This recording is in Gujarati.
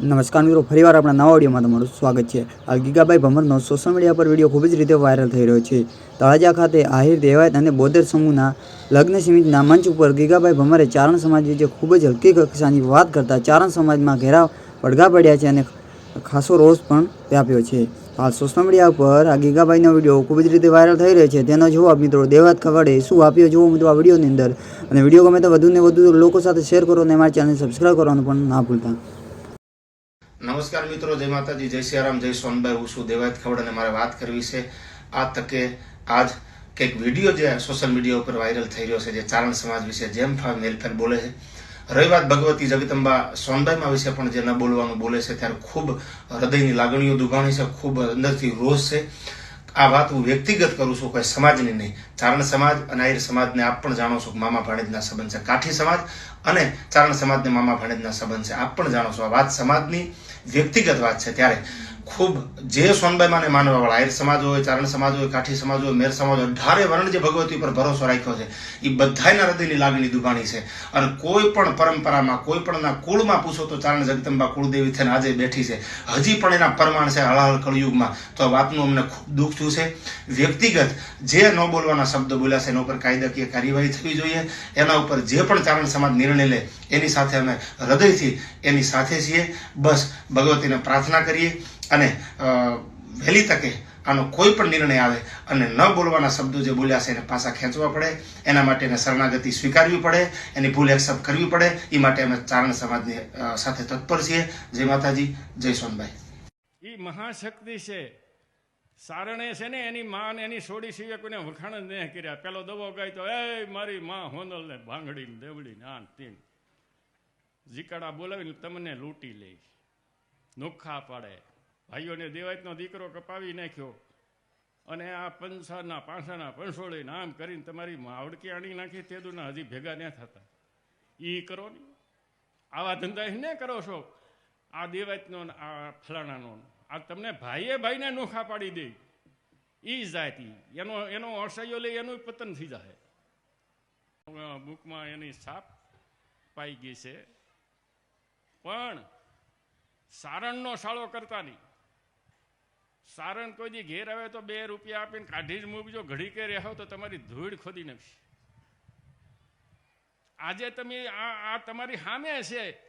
નમસ્કાર મિત્રો, ફરીવાર આપણા નવા ઓડિયોમાં તમારું સ્વાગત છે. હાલ ગીગાભાઈ ભમરનો સોશિયલ મીડિયા પર વીડિયો ખૂબ જ રીતે વાયરલ થઈ રહ્યો છે. તળાજા ખાતે આહિર દેવાયત અને બોદર સમૂહના લગ્ન સમિતિના મંચ ઉપર ગીગાભાઈ ભમરે ચારણ સમાજ વિશે ખૂબ જ હલકી કક્ષાની વાત કરતા ચારણ સમાજમાં ઘેરા પડઘા પડ્યા છે અને ખાસો રોષ પણ વ્યાપ્યો છે. હાલ સોશિયલ મીડિયા પર આ ગીગાભાઈનો વીડિયો ખૂબ જ રીતે વાયરલ થઈ રહ્યો છે. તેનો જવાબ મિત્રો દેવાત ખવડે શું આપ્યો જુઓ મિત્રો આ વિડીયોની અંદર. અને વીડિયો ગમે તો વધુને વધુ લોકો સાથે શેર કરો અને મારા ચેનલ સબસ્ક્રાઈબ કરવાનું પણ ના ભૂલતા. નમસ્કાર મિત્રો, જય માતાજી, જય સિયારામ, જય સોનભાઈ. હું છું દેવાયત ખવડ અને મારે વાત કરવી છે આ તકે આજ કંઈક વીડિયો જે સોશિયલ મીડિયા ઉપર વાયરલ થઈ રહ્યો છે, જે ચારણ સમાજ વિશે જેમ ફાવે મેલફેર બોલે છે. રહી વાત ભગવતી જગદંબા સોનભાઈમાં વિશે પણ જે ન બોલવાનું બોલે છે, ત્યારે ખૂબ હૃદયની લાગણીઓ દુભાણી છે, ખૂબ અંદરથી રોષ છે. આ વાત હું વ્યક્તિગત કરું છું, કોઈ સમાજની નહીં. ચારણ સમાજ અને આહિર સમાજને આપ પણ જાણો છો મામા ભાણેજના સંબંધ છે કાઠી સમાજ અને ચારણ સમાજને મામા ભાણેજના સંબંધ છે. આપ પણ જાણો છો આ વાત સમાજની વ્યક્તિગત વાત છે ત્યારે. ખૂબ જે સોનબાઈ માને માનવા વાળા, આહિર સમાજ હોય, ચારણ સમાજ હોય, કાઠી સમાજ હોય, મેર સમાજ હોય, અઢારે વર્ણ જે ભગવતી પર ભરોસો રાખ્યો છે એ બધાયના હૃદયની લાગણી દુભાણી છે. અને કોઈ પણ પરંપરામાં, કોઈ પણના કુળમાં પૂછો તો ચારણ જગદંબા કુળદેવી થઈને આજે બેઠી છે. હજી પણ એના પ્રમાણ છે હળહળ કળયુગમાં. તો આ વાતનું અમને ખૂબ દુઃખ થયું છે. વ્યક્તિગત જે ન બોલવાના શબ્દો બોલ્યા છે, એના ઉપર કાયદાકીય કાર્યવાહી થવી જોઈએ. એના ઉપર જે પણ ચારણ સમાજ નિર્ણય લે, એની સાથે અમે હૃદયથી એની સાથે છીએ. બસ ભગવતીને પ્રાર્થના કરીએ. અને વહેલી તકે આનો કોઈ પણ નિર્ણય આવે અને ન બોલવાના શબ્દો જે બોલ્યા છે એને પાછા ખેંચવા પડે. એના માટે એને શરણાગતિ સ્વીકારવી પડે, એની ભૂલ એક્સેપ્ટ કરવી પડે. એ માટે અમે ચારણ સમાજની સાથે તત્પર છીએ. જય માતાજી, જય સોનભાઈ એ મહાશક્તિ છે. સારણે છે ને એની માં એની સોડી સિવાય કોઈને વખાણ જ નહીં કર્યા. પેલો દવો ગાય તો, એ, મારી માં હોનલ ને ભાંગડી ને દેવડી ને તીન. જીકાડા બોલાવીને તમને લૂંટી લે નોખા પાડે. ભાઈઓને દેવાયતનો દીકરો કપાવી નાખ્યો. અને આ પંસાના પાંસાના પંસોળે નામ કરીને તમારી માવડકી આણી નાખી, તે દુના હજી ભેગા ન થતા. એ કરો ને. આવા ધંધા ને કરો છો. આ દેવાયતનો આ ફલાણાનો આ તમને ભાઈએ ભાઈને નોખા પાડી દે. એ જાતિ એનો એનો અસહ્યો લઈ એનું પતન થઈ જાય બુકમાં એની છાપ પાઈ ગઈ છે. પણ સારણનો સાળો કરતા નહીં. સારણ કોઈ દી ઘેર આવે તો બે રૂપિયા આપીને કાઢી જ મૂકજો. ઘડી કે રહેવો તો તમારી ધૂળ ખોદી નાખશે. આજે તમે આ આ તમારી સામે છે.